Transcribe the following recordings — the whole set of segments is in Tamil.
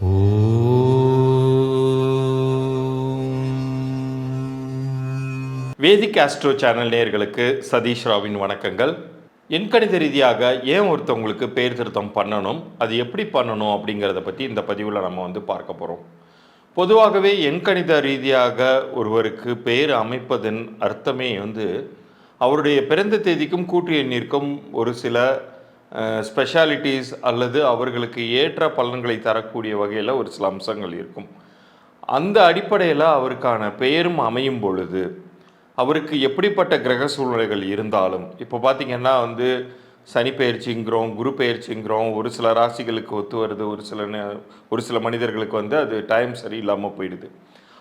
வேதிக் ஆஸ்ட்ரோ சேனல் நேயர்களுக்கு சதீஷ் ராவின் வணக்கங்கள். எண்கணித ரீதியாக ஏன் ஒருத்தவங்களுக்கு பெயர் திருத்தம் பண்ணணும் அது எப்படி பண்ணணும் அப்படிங்கிறத பற்றி இந்த பதிவில் நம்ம வந்து பார்க்க போகிறோம் பொதுவாகவே எண்கணித ரீதியாக ஒருவருக்கு பெயர் அமைப்பதன் அர்த்தமே வந்து அவருடைய பிறந்த தேதிக்கும் கூட்டு எண்ணிற்கும் ஒரு சில ஸ்பெஷாலிட்டிஸ் அல்லது அவர்களுக்கு ஏற்ற பலன்களை தரக்கூடிய வகையில் ஒரு சில அம்சங்கள் இருக்கும். அந்த அடிப்படையில் அவருக்கான பெயரும் அமையும் பொழுது அவருக்கு எப்படிப்பட்ட கிரக சூழ்நிலைகள் இருந்தாலும் இப்போ பார்த்திங்கன்னா வந்து சனி பயிற்சிங்கிறோம் குரு பயிற்சிங்கிறோம் ஒரு சில ராசிகளுக்கு ஒத்து வருது ஒரு சில ஒரு சில மனிதர்களுக்கு வந்து அது டைம் சரியில்லாமல் போயிடுது.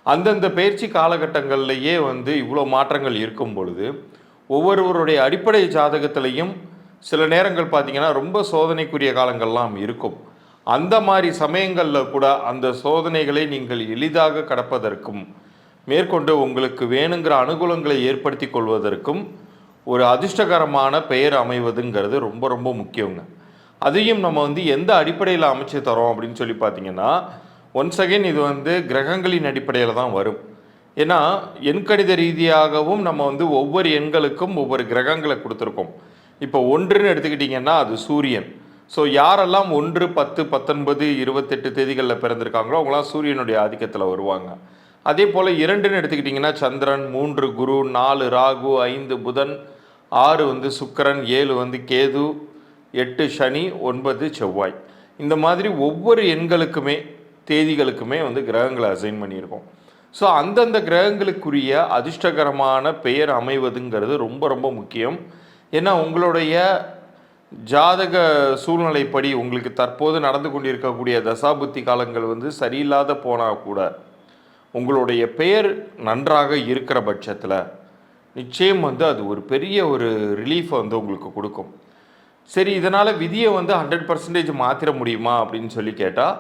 அந்தந்த பயிற்சி காலகட்டங்கள்லேயே வந்து இவ்வளோ மாற்றங்கள் இருக்கும் பொழுது ஒவ்வொருவருடைய அடிப்படை ஜாதகத்திலையும் சில நேரங்கள் பார்த்தீங்கன்னா ரொம்ப சோதனைக்குரிய காலங்கள்லாம் இருக்கும். அந்த மாதிரி சமயங்களில் கூட அந்த சோதனைகளை நீங்கள் எளிதாக கடப்பதற்கும் மேற்கொண்டு உங்களுக்கு வேணுங்கிற அனுகூலங்களை ஏற்படுத்தி கொள்வதற்கும் ஒரு அதிர்ஷ்டகரமான பெயர் அமைவதுங்கிறது ரொம்ப ரொம்ப முக்கியங்க. அதையும் நம்ம வந்து எந்த அடிப்படையில் அமைச்சு தரோம் அப்படின்னு சொல்லி பார்த்தீங்கன்னா ஒன்ஸ் அகைன் இது வந்து கிரகங்களின் அடிப்படையில் தான் வரும். ஏன்னா எண்கணித ரீதியாகவும் நம்ம வந்து ஒவ்வொரு எண்களுக்கும் ஒவ்வொரு கிரகங்களை கொடுத்துருக்கோம். இப்போ ஒன்றுன்னு எடுத்துக்கிட்டிங்கன்னா அது சூரியன். ஸோ யாரெல்லாம் ஒன்று பத்து பத்தொன்பது இருபத்தெட்டு தேதிகளில் பிறந்திருக்காங்களோ அவங்களாம் சூரியனுடைய ஆதிக்கத்தில் வருவாங்க. அதே போல் இரண்டுன்னு எடுத்துக்கிட்டிங்கன்னா சந்திரன் மூன்று குரு நாலு ராகு ஐந்து புதன் ஆறு வந்து சுக்கரன் ஏழு வந்து கேது எட்டு சனி ஒன்பது செவ்வாய். இந்த மாதிரி ஒவ்வொரு எண்களுக்குமே தேதிகளுக்குமே வந்து கிரகங்களை அசைன் பண்ணியிருக்கோம். ஸோ அந்தந்த கிரகங்களுக்குரிய அதிர்ஷ்டகரமான பெயர் அமைவதுங்கிறது ரொம்ப ரொம்ப முக்கியம். ஏன்னா உங்களுடைய ஜாதக சூழ்நிலைப்படி உங்களுக்கு தற்போது நடந்து கொண்டிருக்கக்கூடிய தசாபுத்தி காலங்கள் வந்து சரியில்லாத போனால் கூட உங்களுடைய பெயர் நன்றாக இருக்கிற பட்சத்தில் நிச்சயம் வந்து அது ஒரு பெரிய ஒரு ரிலீஃபை வந்து உங்களுக்கு கொடுக்கும். சரி இதனால் விதியை வந்து ஹண்ட்ரட் பர்சன்டேஜ் மாற்றிட முடியுமா அப்படின்னு சொல்லி கேட்டால்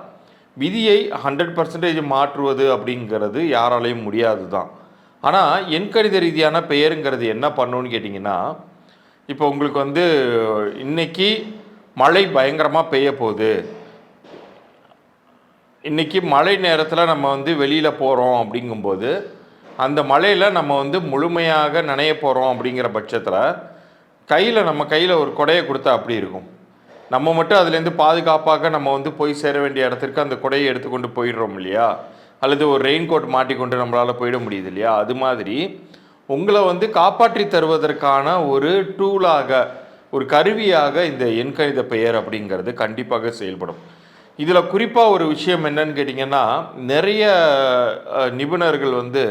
விதியை ஹண்ட்ரட் பர்சன்டேஜ் மாற்றுவது அப்படிங்கிறது யாராலையும் முடியாது தான் ஆனால் எண்கணித ரீதியான பெயருங்கிறது என்ன பண்ணுன்னு கேட்டிங்கன்னா இப்போ உங்களுக்கு வந்து இன்னைக்கு மழை பயங்கரமாக பெய்ய போகுது. இன்னைக்கு மழை நேரத்தில் நம்ம வந்து வெளியில் போகிறோம் அப்படிங்கும்போது அந்த மழையில் நம்ம வந்து முழுமையாக நனைய போகிறோம் அப்படிங்கிற பட்சத்தில் கையில் நம்ம கையில் ஒரு கொடையை கொடுத்தா அப்படி இருக்கும். நம்ம மட்டும் அதுலேருந்து பாதுகாப்பாக நம்ம வந்து போய் சேர வேண்டிய இடத்திற்கு அந்த கொடையை எடுத்துக்கொண்டு போயிடுறோம் இல்லையா? அல்லது ஒரு ரெயின் கோட் மாட்டிக்கொண்டு நம்மளால் போயிட முடியுது இல்லையா? அது மாதிரி உங்களை வந்து காப்பாற்றி தருவதற்கான ஒரு டூலாக ஒரு கருவியாக இந்த எண்கணித பெயர் அப்படிங்கிறது கண்டிப்பாக செயல்படும். இதில் குறிப்பாக ஒரு விஷயம் என்னன்னு கேட்டிங்கன்னா நிறைய நிபுணர்கள் வந்து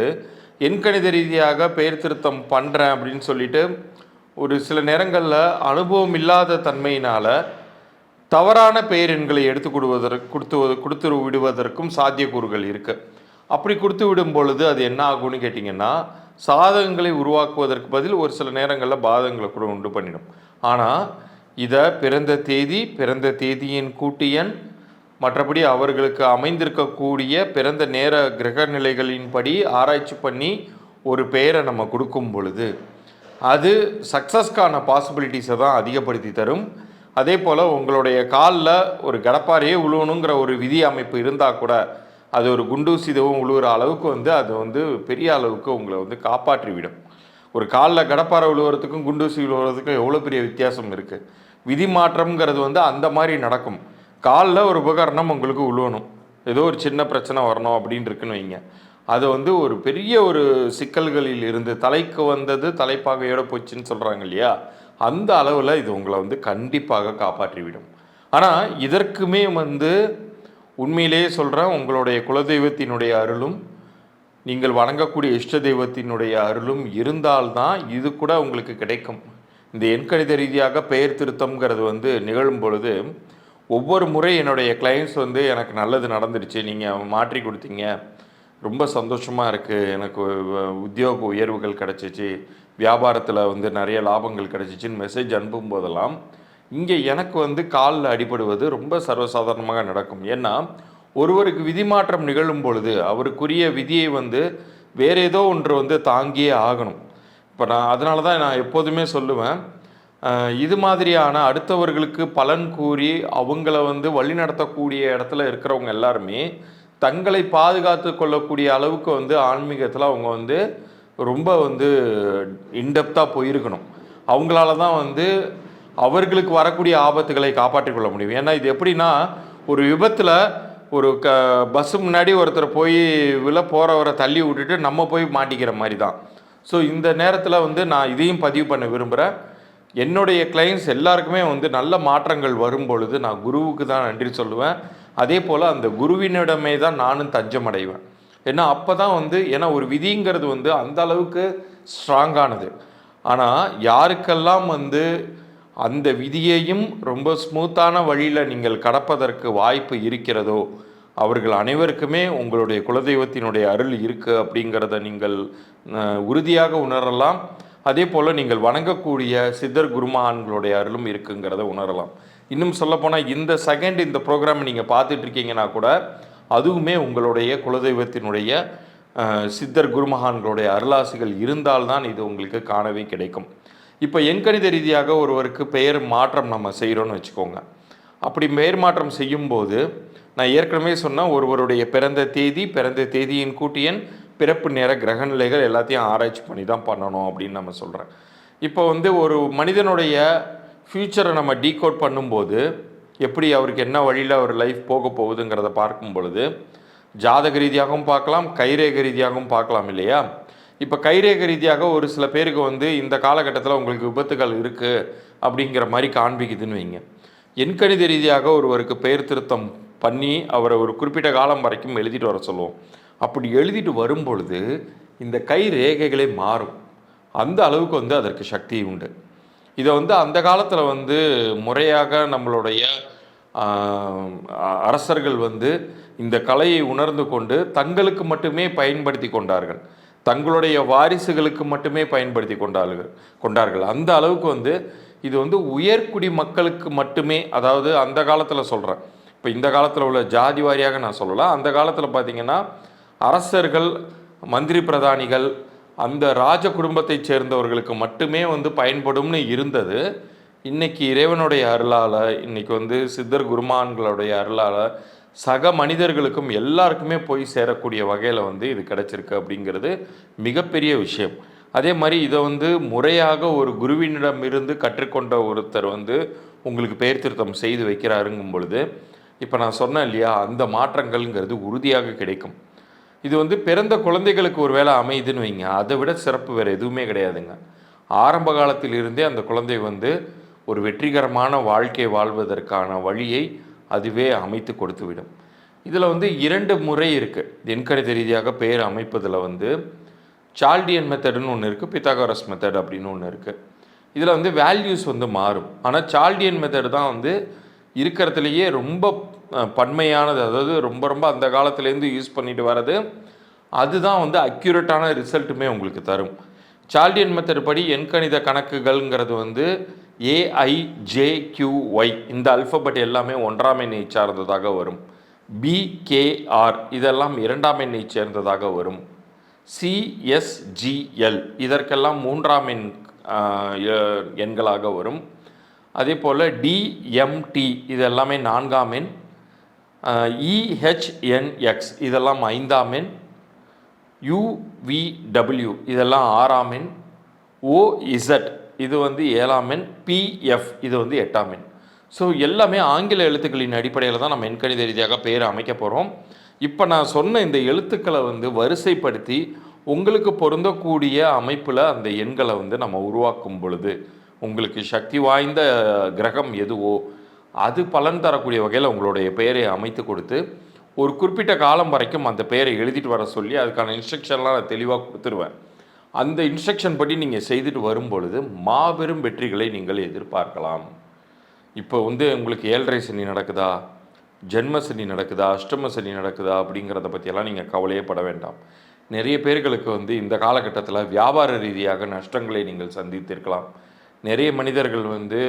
எண்கணித ரீதியாக பெயர் திருத்தம் பண்ணுறேன் அப்படின்னு சொல்லிட்டு ஒரு சில நேரங்களில் அனுபவம் இல்லாத தன்மையினால் தவறான பெயர் எண்களை எடுத்து கொடுவதற்கு கொடுத்து கொடுத்து விடுவதற்கும் சாத்தியக்கூறுகள் இருக்குது அப்படி கொடுத்து விடும் பொழுது அது என்ன ஆகும்னு கேட்டிங்கன்னா சாதகங்களை உருவாக்குவதற்கு பதில் ஒரு சில நேரங்களில் பாதகங்களை கூட உண்டு பண்ணிடும். ஆனால் இதை பிறந்த தேதி பிறந்த தேதியின் கூட்டியன் மற்றபடி அவர்களுக்கு அமைந்திருக்கக்கூடிய பிறந்த நேர கிரக நிலைகளின்படி ஆராய்ச்சி பண்ணி ஒரு பெயரை நம்ம கொடுக்கும் பொழுது அது சக்ஸஸ்க்கான பாசிபிலிட்டிஸை தான் அதிகப்படுத்தி தரும். அதே போல் உங்களுடைய காலில் ஒரு கடப்பாரையே உழுவணுங்கிற ஒரு விதி அமைப்பு இருந்தால் கூட அது ஒரு குண்டூசி இதுவும் உழுவுற அளவுக்கு வந்து அது வந்து பெரிய அளவுக்கு உங்களை வந்து காப்பாற்றி விடும் ஒரு காலில் கடப்பாரை விழுவுறதுக்கும் குண்டூசி விழுவுறதுக்கும் எவ்வளோ பெரிய வித்தியாசம் இருக்குது விதி மாற்றம்ங்கிறது வந்து அந்த மாதிரி நடக்கும். காலில் ஒரு உபகரணம் உங்களுக்கு உழுவணும். ஏதோ ஒரு சின்ன பிரச்சனை வரணும் அப்படின்னு இருக்குன்னு வைங்க. அது வந்து ஒரு பெரிய ஒரு சிக்கல்களில் இருந்து தலைக்கு வந்தது தலைப்பாகையோடு போச்சுன்னு சொல்கிறாங்க இல்லையா? அந்த அளவில் இது உங்களை வந்து கண்டிப்பாக காப்பாற்றிவிடும். ஆனால் இதற்குமே வந்து உண்மையிலேயே சொல்கிறேன் உங்களுடைய குலதெய்வத்தினுடைய அருளும் நீங்கள் வணங்கக்கூடிய இஷ்ட தெய்வத்தினுடைய அருளும் இருந்தால்தான் இது கூட உங்களுக்கு கிடைக்கும். இந்த எண்கணித ரீதியாக பெயர் திருத்தம்ங்கிறது வந்து நிகழும் பொழுது ஒவ்வொரு முறை என்னுடைய கிளைண்ட்ஸ் வந்து எனக்கு நல்லது நடந்துடுச்சு நீங்கள் மாற்றி கொடுத்தீங்க. ரொம்ப சந்தோஷமாக இருக்குது எனக்கு வ- உத்தியோக உயர்வுகள் கிடச்சிச்சு. வியாபாரத்தில் வந்து நிறைய லாபங்கள் கிடச்சிச்சின்னு மெசேஜ் அனுப்பும் போதெல்லாம் இங்கே எனக்கு வந்து காலில் அடிபடுவது ரொம்ப சர்வசாதாரணமாக நடக்கும். ஏன்னா ஒருவருக்கு விதி மாற்றம் நிகழும் பொழுது அவருக்குரிய விதியை வந்து வேற ஏதோ ஒன்று வந்து தாங்கியே ஆகணும். இப்போ நான் அதனால தான் நான் எப்போதுமே சொல்லுவேன் இது மாதிரியான அடுத்தவர்களுக்கு பலன் கூறி அவங்கள வந்து வழிநடத்தக்கூடிய இடத்துல இருக்கிறவங்க எல்லாருமே தங்களை பாதுகாத்து கொள்ளக்கூடிய அளவுக்கு வந்து ஆன்மீகத்தில் அவங்க வந்து ரொம்ப வந்து இன்டெப்த்தாக போயிருக்கணும். அவங்களால தான் வந்து அவர்களுக்கு வரக்கூடிய ஆபத்துகளை காப்பாற்றிக் கொள்ள முடியும். ஏன்னா இது எப்படின்னா ஒரு விபத்தில் ஒரு க பஸ்ஸு முன்னாடி ஒருத்தர் போய் விழ போகிறவரை தள்ளி விட்டுட்டு நம்ம போய் மாட்டிக்கிற மாதிரி தான் ஸோ இந்த நேரத்தில் வந்து நான் இதையும் பதிவு பண்ண விரும்புகிறேன் என்னுடைய கிளைண்ட்ஸ் எல்லாருக்குமே வந்து நல்ல மாற்றங்கள் வரும் பொழுது நான் குருவுக்கு தான் நன்றி சொல்லுவேன். அதே போல் அந்த குருவினிடமே தான் நானும் தஞ்சம் அடைவேன் ஏன்னா அப்போ தான் வந்து ஏன்னா ஒரு விதிங்கிறது வந்து அந்த அளவுக்கு ஸ்ட்ராங்கானது ஆனால் யாருக்கெல்லாம் வந்து அந்த விதியையும் ரொம்ப ஸ்மூத்தான வழியில் நீங்கள் கடப்பதற்கு வாய்ப்பு இருக்கிறதோ அவர்கள் அனைவருக்குமே உங்களுடைய குலதெய்வத்தினுடைய அருள் இருக்குது அப்படிங்கிறத நீங்கள் உறுதியாக உணரலாம். அதே போல் நீங்கள் வணங்கக்கூடிய சித்தர் குருமான்களுடைய அருளும் இருக்குங்கிறத உணரலாம். இன்னும் சொல்லப்போனால் இந்த செகண்ட் இந்த ப்ரோக்ராம் நீங்கள் பார்த்துட்ருக்கீங்கன்னா கூட அதுவுமே உங்களுடைய குலதெய்வத்தினுடைய சித்தர் குருமகான்களுடைய அருளாசிகள் இருந்தால்தான் இது உங்களுக்கு காணவே கிடைக்கும். இப்போ எண்கணித ரீதியாக ஒருவருக்கு பெயர் மாற்றம் நம்ம செய்கிறோன்னு வச்சுக்கோங்க. அப்படி பெயர் மாற்றம் செய்யும்போது நான் ஏற்கனவே சொன்ன ஒருவருடைய பிறந்த தேதி பிறந்த தேதியின் கூட்டியன் பிறப்பு நேர கிரகநிலைகள் எல்லாத்தையும் ஆராய்ச்சி பண்ணி தான் பண்ணணும் அப்படின்னு நம்ம சொல்கிறேன் இப்போ வந்து ஒரு மனிதனுடைய ஃப்யூச்சரை நம்ம டீகோட் பண்ணும்போது எப்படி அவருக்கு என்ன வழியில் அவர் லைஃப் போக போகுதுங்கிறத பார்க்கும் பொழுது ஜாதக ரீதியாகவும் பார்க்கலாம் கைரேக ரீதியாகவும் பார்க்கலாம் இல்லையா? இப்போ கைரேக ரீதியாக ஒரு சில பேருக்கு வந்து இந்த காலகட்டத்தில் உங்களுக்கு விபத்துகள் இருக்குது அப்படிங்கிற மாதிரி காண்பிக்குதுன்னு வைங்க. எண்கணித ரீதியாக ஒருவருக்கு பெயர் திருத்தம் பண்ணி அவரை ஒரு குறிப்பிட்ட காலம் வரைக்கும் எழுதிட்டு வர சொல்லுவோம். அப்படி எழுதிட்டு வரும் பொழுது இந்த கை ரேகைகளே மாறும். அந்த அளவுக்கு வந்து அதற்கு சக்தி உண்டு. இதை வந்து அந்த காலத்தில் வந்து முறையாக நம்மளுடைய அரசர்கள் வந்து இந்த கலையை உணர்ந்து கொண்டு தங்களுக்கு மட்டுமே பயன்படுத்தி கொண்டார்கள். தங்களுடைய வாரிசுகளுக்கு மட்டுமே பயன்படுத்தி கொண்டார்கள் கொண்டார்கள். அந்த அளவுக்கு வந்து இது வந்து உயர்குடி மக்களுக்கு மட்டுமே அதாவது அந்த காலத்தில் சொல்கிறேன் இப்போ இந்த காலத்தில் உள்ள ஜாதி வாரியாக நான் சொல்லலாம் அந்த காலத்தில் பார்த்தீங்கன்னா அரசர்கள் மந்திரி பிரதானிகள் அந்த ராஜ குடும்பத்தைச் சேர்ந்தவர்களுக்கு மட்டுமே வந்து பயன்படும்னு இருந்தது. இன்றைக்கி இறைவனுடைய அருளால் இன்றைக்கி வந்து சித்தர் குருமான்களுடைய அருளால் சக மனிதர்களுக்கும் எல்லாருக்குமே போய் சேரக்கூடிய வகையில் வந்து இது கிடச்சிருக்கு அப்படிங்கிறது மிகப்பெரிய விஷயம். அதே மாதிரி இதை வந்து முறையாக ஒரு குருவினிடம் இருந்து கற்றுக்கொண்ட ஒருத்தர் வந்து உங்களுக்கு பெயர் திருத்தம் செய்து வைக்கிறாருங்கும் பொழுது இப்போ நான் சொன்னேன் இல்லையா அந்த மாற்றங்கள்ங்கிறது உறுதியாக கிடைக்கும். இது வந்து பிறந்த குழந்தைகளுக்கு ஒரு வேளை அமையுதுன்னு வைங்க அதை விட சிறப்பு வேறு எதுவுமே கிடையாதுங்க. ஆரம்ப காலத்திலிருந்தே அந்த குழந்தை வந்து ஒரு வெற்றிகரமான வாழ்க்கை வாழ்வதற்கான வழியை அதுவே அமைத்து கொடுத்துவிடும். இதில் வந்து இரண்டு முறை இருக்குது எண்கணித ரீதியாக பெயர் அமைப்பதில் வந்து சால்டியன் மெத்தடுன்னு ஒன்று இருக்குது பித்தாகரஸ் மெத்தட் அப்படின்னு ஒன்று இருக்குது இதில் வந்து வேல்யூஸ் வந்து மாறும். ஆனால் சால்டியன் மெத்தட் தான் வந்து இருக்கிறதுலையே ரொம்ப பன்மையானது. அதாவது ரொம்ப ரொம்ப அந்த காலத்துலேருந்து யூஸ் பண்ணிட்டு வர்றது அதுதான் வந்து அக்யூரேட்டான ரிசல்ட்டுமே உங்களுக்கு தரும். சால்டியன் மெத்தட் படி எண்கணித கணக்குகள்ங்கிறது வந்து ஏஐஜேக்யூஒய் இந்த அல்பபெட் எல்லாமே ஒன்றாம் எண்ணை சார்ந்ததாக வரும். பிகேஆர் இதெல்லாம் இரண்டாம் எண்ணை சேர்ந்ததாக வரும். சிஎஸ்ஜிஎல் இதற்கெல்லாம் மூன்றாம் எண் எண்களாக வரும். அதே போல் டிஎம்டி இது எல்லாமே நான்காம் எண். இஹெச்என்எக்ஸ் இதெல்லாம் ஐந்தாம் எண். யுவிடபிள்யூ இதெல்லாம் ஆறாம் எண். ஓஇசட் இது வந்து ஏழாம் எண் பிஎஃப் இது வந்து எட்டாம் எண். ஸோ எல்லாமே ஆங்கில எழுத்துக்களின் அடிப்படையில் தான் நம்ம எண்கணித ரீதியாக பெயர் அமைக்க போகிறோம் இப்போ நான் சொன்ன இந்த எழுத்துக்களை வந்து வரிசைப்படுத்தி உங்களுக்கு பொருந்தக்கூடிய அமைப்பில் அந்த எண்களை வந்து நம்ம உருவாக்கும் பொழுது உங்களுக்கு சக்தி வாய்ந்த கிரகம் எதுவோ அது பலன் தரக்கூடிய வகையில் உங்களுடைய பெயரை அமைத்து கொடுத்து ஒரு குறிப்பிட்ட காலம் வரைக்கும் அந்த பெயரை எழுதிட்டு வர சொல்லி அதுக்கான இன்ஸ்ட்ரக்ஷன்லாம் நான் தெளிவாக கொடுத்துருவேன். அந்த இன்ஸ்ட்ரக்ஷன் படி நீங்கள் செய்துட்டு வரும் பொழுது மாபெரும் வெற்றிகளை நீங்கள் எதிர்பார்க்கலாம். இப்போ வந்து உங்களுக்கு ஏழரை சனி நடக்குதா? ஜென்ம சனி நடக்குதா? அஷ்டம சனி நடக்குதா? அப்படிங்கிறத பற்றியெல்லாம் நீங்கள் கவலையே பட வேண்டாம். நிறைய பேர்களுக்கு வந்து இந்த காலகட்டத்தில் வியாபார ரீதியாக நஷ்டங்களை நீங்கள் சந்தித்திருக்கலாம். நிறைய மனிதர்கள் வந்து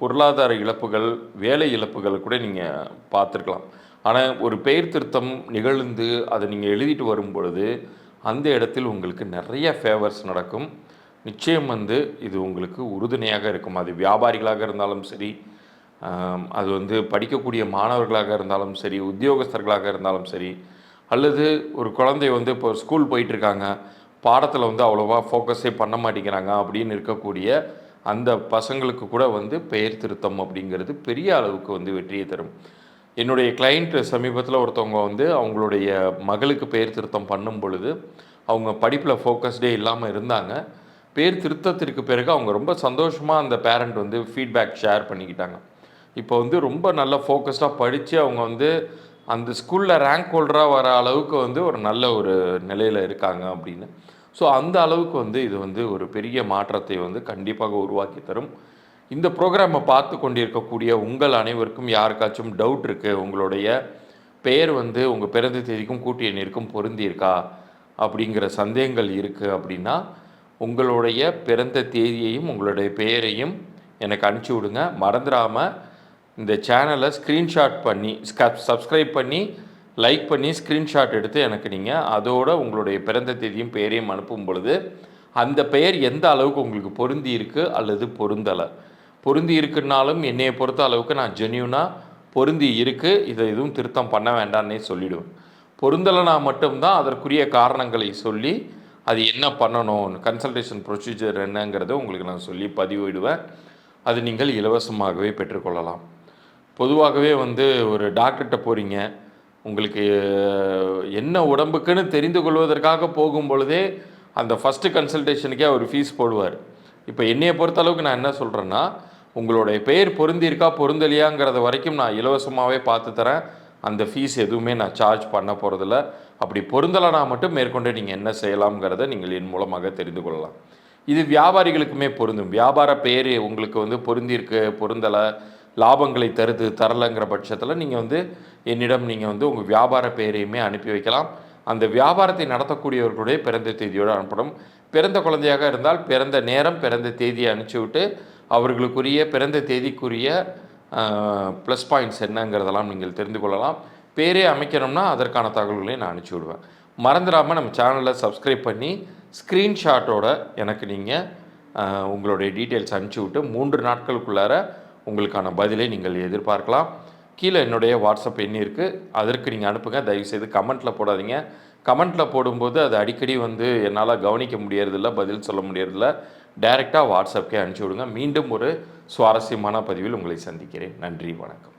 பொருளாதார இழப்புகள் வேலை இழப்புகள் கூட நீங்கள் பார்த்துருக்கலாம். ஆனால் ஒரு பெயர் திருத்தம் நிகழ்ந்து அதை நீங்கள் எழுதிட்டு வரும் பொழுது அந்த இடத்தில் உங்களுக்கு நிறைய ஃபேவர்ஸ் நடக்கும். நிச்சயம் வந்து இது உங்களுக்கு உறுதுணையாக இருக்கும். அது வியாபாரிகளாக இருந்தாலும் சரி அது வந்து படிக்கக்கூடிய மாணவர்களாக இருந்தாலும் சரி உத்தியோகஸ்தர்களாக இருந்தாலும் சரி அல்லது ஒரு குழந்தை வந்து இப்போ ஸ்கூல் போயிட்டுருக்காங்க பாடத்தில் வந்து அவ்வளோவா ஃபோக்கஸே பண்ண மாட்டேங்கிறாங்க அப்படின்னு இருக்கக்கூடிய அந்த பசங்களுக்கு கூட வந்து பெயர் திருத்தம் அப்படிங்கிறது பெரிய அளவுக்கு வந்து வெற்றியை தரும். என்னுடைய கிளைண்ட் சமீபத்தில் ஒருத்தவங்க வந்து அவங்களுடைய மகளுக்கு பெயர் திருத்தம் பண்ணும் பொழுது அவங்க படிப்பில் ஃபோக்கஸ்டே இல்லாமல் இருந்தாங்க. பேர் திருத்தத்திற்கு பிறகு அவங்க ரொம்ப சந்தோஷமாக அந்த பேரண்ட் வந்து ஃபீட்பேக் ஷேர் பண்ணிக்கிட்டாங்க. இப்போ வந்து ரொம்ப நல்ல ஃபோக்கஸ்டாக படித்து அவங்க வந்து அந்த ஸ்கூலில் ரேங்க் ஹோல்டராக வர அளவுக்கு வந்து ஒரு நல்ல ஒரு நிலையில் இருக்காங்க அப்படின்னு. ஸோ அந்த அளவுக்கு வந்து இது வந்து ஒரு பெரிய மாற்றத்தை வந்து கண்டிப்பாக உருவாக்கி தரும். இந்த ப்ரோக்ராமை பார்த்து கொண்டிருக்கக்கூடிய உங்கள் அனைவருக்கும் யாருக்காச்சும் டவுட் இருக்குது உங்களுடைய பெயர் வந்து உங்கள் பிறந்த தேதிக்கும் கூட்டு எண்ணிற்கும் பொருந்தியிருக்கா அப்படிங்கிற சந்தேகங்கள் இருக்குது அப்படின்னா உங்களுடைய பிறந்த தேதியையும் உங்களுடைய பெயரையும் எனக்கு அனுப்பிச்சி விடுங்க. மறந்துடாமல் இந்த சேனலை ஸ்க்ரீன்ஷாட் பண்ணி சப்ஸ்கிரைப் பண்ணி லைக் பண்ணி ஸ்க்ரீன்ஷாட் எடுத்து எனக்கு நீங்கள் அதோட உங்களுடைய பிறந்த தேதியும் பெயரையும் அனுப்பும் பொழுது அந்த பெயர் எந்த அளவுக்கு உங்களுக்கு பொருந்தி இருக்குது அல்லது பொருந்தலை? பொருந்தி இருக்குன்னாலும் என்னையை பொறுத்த அளவுக்கு நான் ஜென்யூனாக பொருந்தி இருக்கு. இதை எதுவும் திருத்தம் பண்ண வேண்டாம்னே சொல்லிடுவேன். பொருந்தலைனா மட்டும்தான் அதற்குரிய காரணங்களை சொல்லி அது என்ன பண்ணணும் கன்சல்டேஷன் ப்ரொசீஜர் என்னங்கிறத உங்களுக்கு நான் சொல்லி பதிவிடுவேன். அது நீங்கள் இலவசமாகவே பெற்றுக்கொள்ளலாம். பொதுவாகவே வந்து ஒரு டாக்டர்கிட்ட போகிறீங்க உங்களுக்கு என்ன உடம்புக்குன்னு தெரிந்து கொள்வதற்காக போகும் பொழுதே அந்த ஃபஸ்ட்டு கன்சல்டேஷனுக்கே அவர் ஃபீஸ் போடுவார். இப்போ என்னையை பொறுத்த அளவுக்கு நான் என்ன சொல்கிறேன்னா உங்களுடைய பெயர் பொருந்திருக்கா பொருந்தலையாங்கிறத வரைக்கும் நான் இலவசமாகவே பார்த்து தரேன். அந்த ஃபீஸ் எதுவுமே நான் சார்ஜ் பண்ண போகிறதில்ல அப்படி பொருந்தலைனா மட்டும் மேற்கொண்டு நீங்கள் என்ன செய்யலாம்ங்கிறத நீங்கள் என் மூலமாக தெரிந்து கொள்ளலாம். இது வியாபாரிகளுக்குமே பொருந்தும். வியாபார பெயர் உங்களுக்கு வந்து பொருந்திருக்கு பொருந்தலை லாபங்களை தருது தரலைங்கிற பட்சத்தில் நீங்கள் வந்து என்னிடம் நீங்கள் வந்து உங்கள் வியாபார பெயரையுமே அனுப்பி வைக்கலாம். அந்த வியாபாரத்தை நடத்தக்கூடியவர்களுடைய பிறந்த தேதியோடு அனுப்பணும். பிறந்த குழந்தையாக இருந்தால் பிறந்த நேரம் பிறந்த தேதியை அனுப்பிச்சி விட்டு அவர்களுக்குரிய பிறந்த தேதிக்குரிய ப்ளஸ் பாயிண்ட்ஸ் என்னங்கிறதெல்லாம் நீங்கள் தெரிந்து கொள்ளலாம். பேரே அமைக்கணும்னா அதற்கான தகவல்களையும் நான் அனுப்பிச்சி விடுவேன். மறந்துடாமல் நம்ம சேனலை சப்ஸ்கிரைப் பண்ணி ஸ்க்ரீன்ஷாட்டோட எனக்கு நீங்கள் உங்களுடைய டீட்டெயில்ஸ் அனுப்பிச்சி விட்டு மூன்று நாட்களுக்குள்ளார உங்களுக்கான பதிலை நீங்கள் எதிர்பார்க்கலாம். கீழே என்னுடைய வாட்ஸ்அப் எண் இருக்குது அதற்கு நீங்கள் அனுப்புங்க. தயவுசெய்து கமெண்ட்டில் போடாதீங்க. கமெண்ட்டில் போடும்போது அது அடிக்கடி வந்து என்னால் கவனிக்க முடியறதில்ல பதில் சொல்ல முடியறதில்ல. டைரெக்டாக வாட்ஸ்அப்கே அனுப்பிச்சி விடுங்க. மீண்டும் ஒரு சுவாரஸ்யமான பதிவில் உங்களை சந்திக்கிறேன். நன்றி வணக்கம்.